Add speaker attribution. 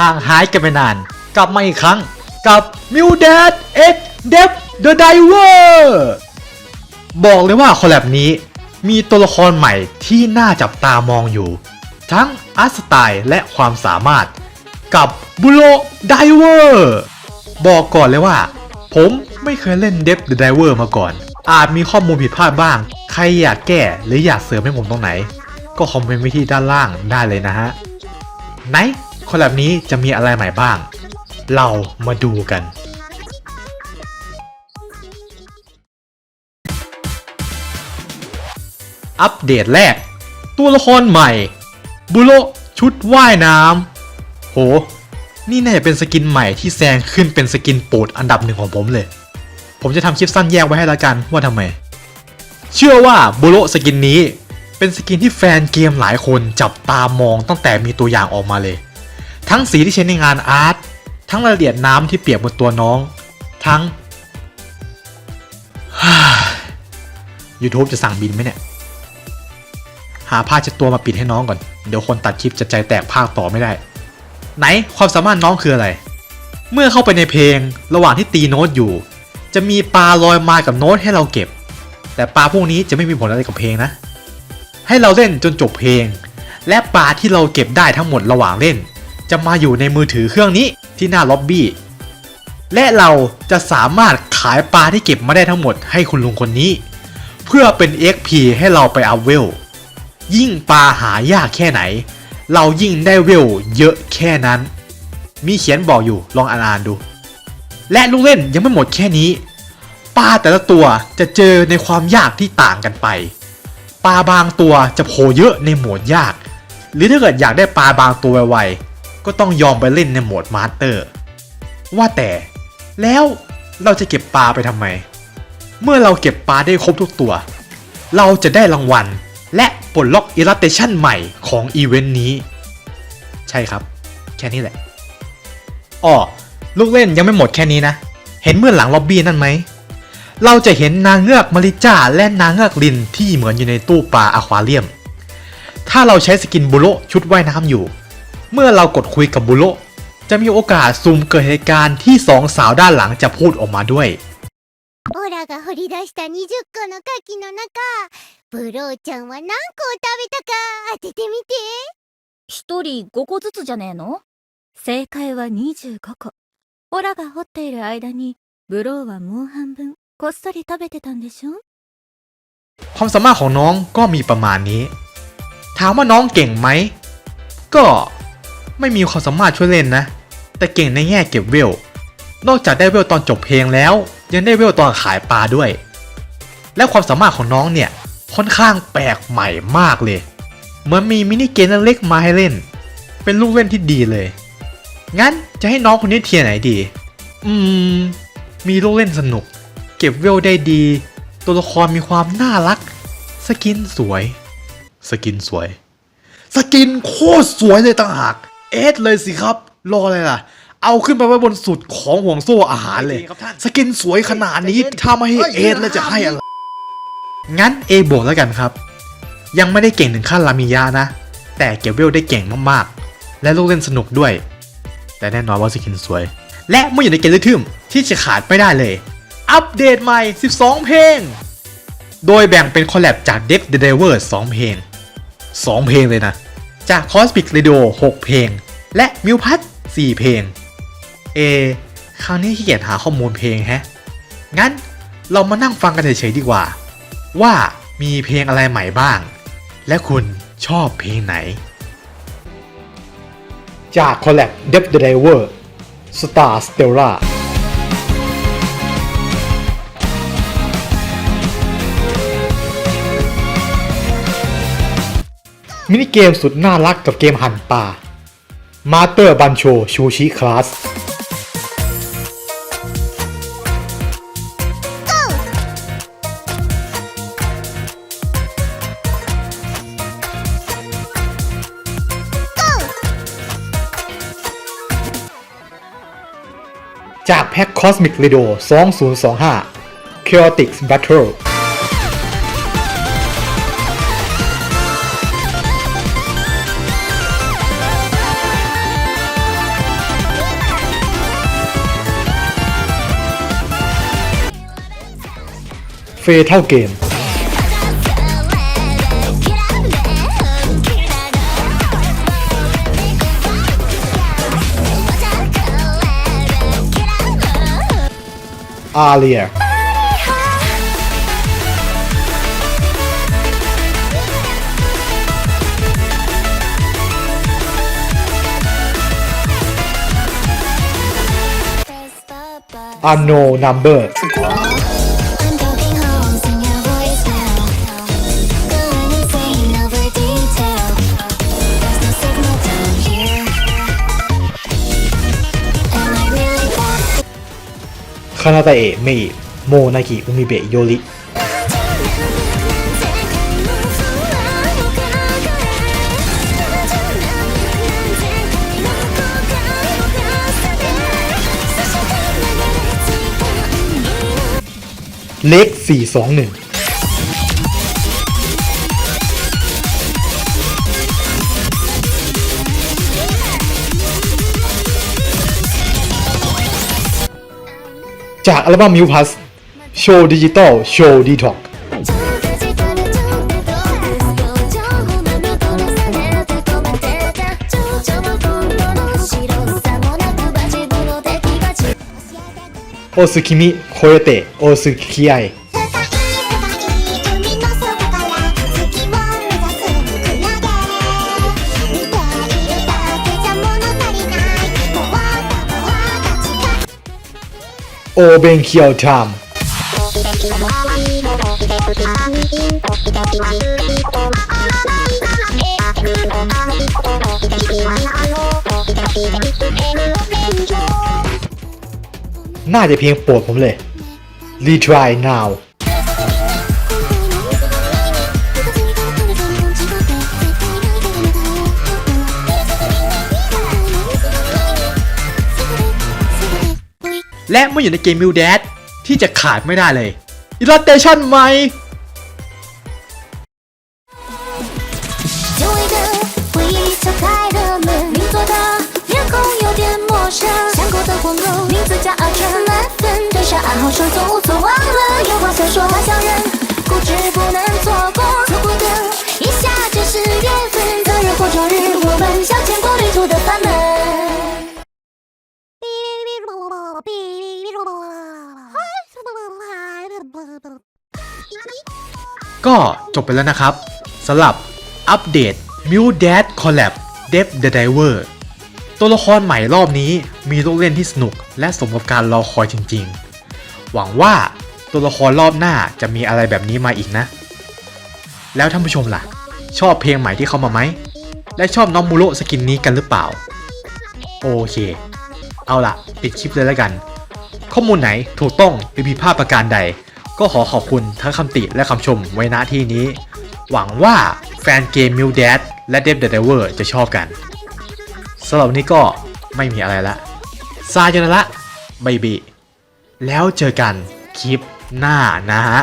Speaker 1: ห่างหายกันไปนาน กลับมาอีกครั้งกับมิวเดดเอ็กเดฟเดอะไดเวอร์บอกเลยว่าคอลแลบนี้มีตัวละครใหม่ที่น่าจับตามองอยู่ ทั้งอาร์ตสไตล์และความสามารถ กับบุโลไดเวอร์บอกก่อนเลยว่า ผมไม่เคยเล่นเดฟเดอะไดเวอร์มาก่อน อาจมีข้อมูลผิดพลาดบ้าง ใครอยากแก้หรืออยากเสริมให้ผมตรงไหน ก็คอมเมนต์ไว้ที่ด้านล่างได้เลยนะฮะ ไหน คอลแลบนี้จะมีอะไรใหม่บ้าง เรามาดูกันอัปเดตแรก ตัวละครใหม่ บุโรชุดว่ายน้ำโห นี่น่าจะเป็นสกินใหม่ที่แซงขึ้นเป็นสกินโปรดอันดับหนึ่งของผมเลย ผมจะทำคลิปสั้นแยกไว้ให้ละกันว่าทำไม เชื่อว่าบุโรสกินนี้ เป็นสกินที่แฟนเกมหลายคนจับตามองตั้งแต่มีตัวอย่างออกมาเลย ทั้งสีที่ใช้ในงานอาร์ต ทั้งรายละเอียดน้ำที่เปียกบนตัวน้อง ทั้ง YouTube จะสั่งบินไหมเนี่ย หาผ้าเช็ดตัวมาปิดให้น้องก่อน เดี๋ยวคนตัดคลิปจะใจแตกภาคต่อไม่ได้ ไหนความสามารถน้องคืออะไร เมื่อเข้าไปในเพลงระหว่างที่ตีโน้ตอยู่ จะมีปลาลอยมากับโน้ตให้เราเก็บ แต่ปลาพวกนี้จะไม่มีผลอะไรกับเพลงนะ ให้เราเล่นจนจบเพลง และปลาที่เราเก็บได้ทั้งหมดระหว่างเล่น จะมาอยู่ในมือถือเครื่องนี้ที่หน้าล็อบบี้ และเราจะสามารถขายปลาที่เก็บมาได้ทั้งหมดให้คุณลุงคนนี้ เพื่อเป็น XP ให้เราไปอัพเวล ยิ่งปลาหายากแค่ไหน เรายิ่งได้เวลเยอะแค่นั้น มีเขียนบอกอยู่ลองอ่านดู และลูกเล่นยังไม่หมดแค่นี้ ปลาแต่ละตัวจะเจอในความยากที่ต่างกันไป ปลาบางตัวจะโผล่เยอะในหมดยาก หรือถ้าเกิดอยากได้ปลาบางตัวไวๆ ก็ต้องยอมไปเล่นในโหมดมาสเตอร์ ว่าแต่แล้วเราจะเก็บปลาไปทำไม เมื่อเราเก็บปลาได้ครบทุกตัว เราจะได้รางวัลและปลดล็อกอิลลัสเตชันใหม่ของอีเวนต์นี้ ใช่ครับ แค่นี้แหละอ้อลูกเล่นยังไม่หมดแค่นี้นะ เห็นเมื่อหลังล็อบบี้นั่นไหม เราจะเห็นนางเงือกมาริจ้าและนางเงือกลินที่เหมือนอยู่ในตู้ปลาอะควาเรียม ถ้าเราใช้สกินบุโรชุดว่ายน้ำอยู่ เมื่อเรากดคุยกับบุโรจะมีโอกาสซูมเกิดเหตุการณ์ที่สองสาวด้านหลังจะพูดออกมาด้วย
Speaker 2: オラが掘り出した20個の牡蠣の中ブローちゃんは何個を食べたか当ててみて
Speaker 3: 一人5個ずつじゃねえの正解は25個。オラが掘っている間に、ブローはもう半分、こっそり食べてたんでしょ
Speaker 1: ความสามารถของน้องก็มีประมาณนี้ ถามว่าน้องเก่งไหม ก็ ไม่มีความสามารถช่วยเล่นนะ แต่เก่งในแง่เก็บเวล นอกจากได้เวลตอนจบเพลงแล้ว ยังได้เวลตอนขายปลาด้วย และความสามารถของน้องเนี่ยค่อนข้างแปลกใหม่มากเลย เหมือนมีมินิเกมเล็กๆมาให้เล่น เป็นลูกเล่นที่ดีเลย งั้นจะให้น้องคนนี้เทียร์ไหนดี อืม มีลูกเล่นสนุก เก็บเวลได้ดี ตัวละครมีความน่ารัก สกินสวย สกินสวย สกินโคตรสวยเลยต่างหาก เอสเลยสิครับ รออะไรล่ะ เอาขึ้นไปไว้บนสุดของห่วงโซ่อาหารเลย สกินสวยขนาดนี้ถ้าไม่ให้เอสแล้วจะให้อะไร งั้น A บวกแล้วกันครับ ยังไม่ได้เก่งถึงขั้นลามิยะนะ แต่เก็บเวลได้เก่งมากๆ และลูกเล่นสนุกด้วย แต่แน่นอนว่าสกินสวย และเมื่ออยู่ในเกมลึกทึมที่จะขาดไม่ได้เลย อัปเดตใหม่ 12 เพลง โดยแบ่งเป็นคอลแลบจาก Death the Diver 2เพลง 2 เพลงเลยนะ จาก Cosmic Radio 6 เพลง และ m i l p a t 4เพลง เอ ครั้งนี้ขี้เกียจหาข้อมูลเพลงแฮะ งั้นเรามานั่งฟังกันเฉยๆดีกว่า ว่ามีเพลงอะไรใหม่บ้าง และคุณชอบเพลงไหน จากคอลแลบ Death the Diver Star Stella มินิเกมสุดน่ารักกับเกมหั่นป่ามาเตอร์บันโชชูชิคลาสจากแพ็ค Cosmic Radio 2025 Chaotic Battle「 เฟเท่าเกม อาเลีย unknown number
Speaker 2: I'm poking า
Speaker 1: นาตาเอะเมอิโมนากิอุมิเบะโยริเล็ก421 จากอัลบั้มมิวพัสโชว์ดิจิตอลโชว์ดีท็อกโอซึคิมิโคโยเตะโอซึคิไอ โอเบนเคียวทามน่าจะเพียงโปรดผมเลย Retry now และเมื่ออยู่ในเกมมิวแดดที่จะขาดไม่ได้เลย อิลลัสเตชันใหม่
Speaker 2: 就一个回忆敲开的门，你做的面孔有点陌生，想过的光荣，名字叫阿春，满分对上暗号说走错忘了，有话想说话想人，固执不能错过，错过的一下就是缘分，择日或撞日，我们向前过旅途的帆门。
Speaker 1: ก็จบไปแล้วนะครับสำหรับอัปเดต m u d a d Collab Dev the Diver ตัวละครใหม่รอบนี้มีลูกเล่นที่สนุกและสมกับการรอคอยจริงๆ หวังว่าตัวละครรอบหน้าจะมีอะไรแบบนี้มาอีกนะ แล้วท่านผู้ชมล่ะ ชอบเพลงใหม่ที่เข้ามาไหม และชอบน้องมูโรสกินนี้กันหรือเปล่า โอเค เอาล่ะ ปิดคลิปเลยแล้วกัน ข้อมูลไหนถูกต้องหรือผิดพลาดประการใด ก็ขอขอบคุณทั้งคำติและคำชมไว้ณที่นี้ หวังว่าแฟนเกม m i l d a d และ Dev the Diver จะชอบกันสำหรับนนี้ก็ไม่มีอะไรละซาจนละบายบีแล้วเจอกันคลิปหน้านะฮะ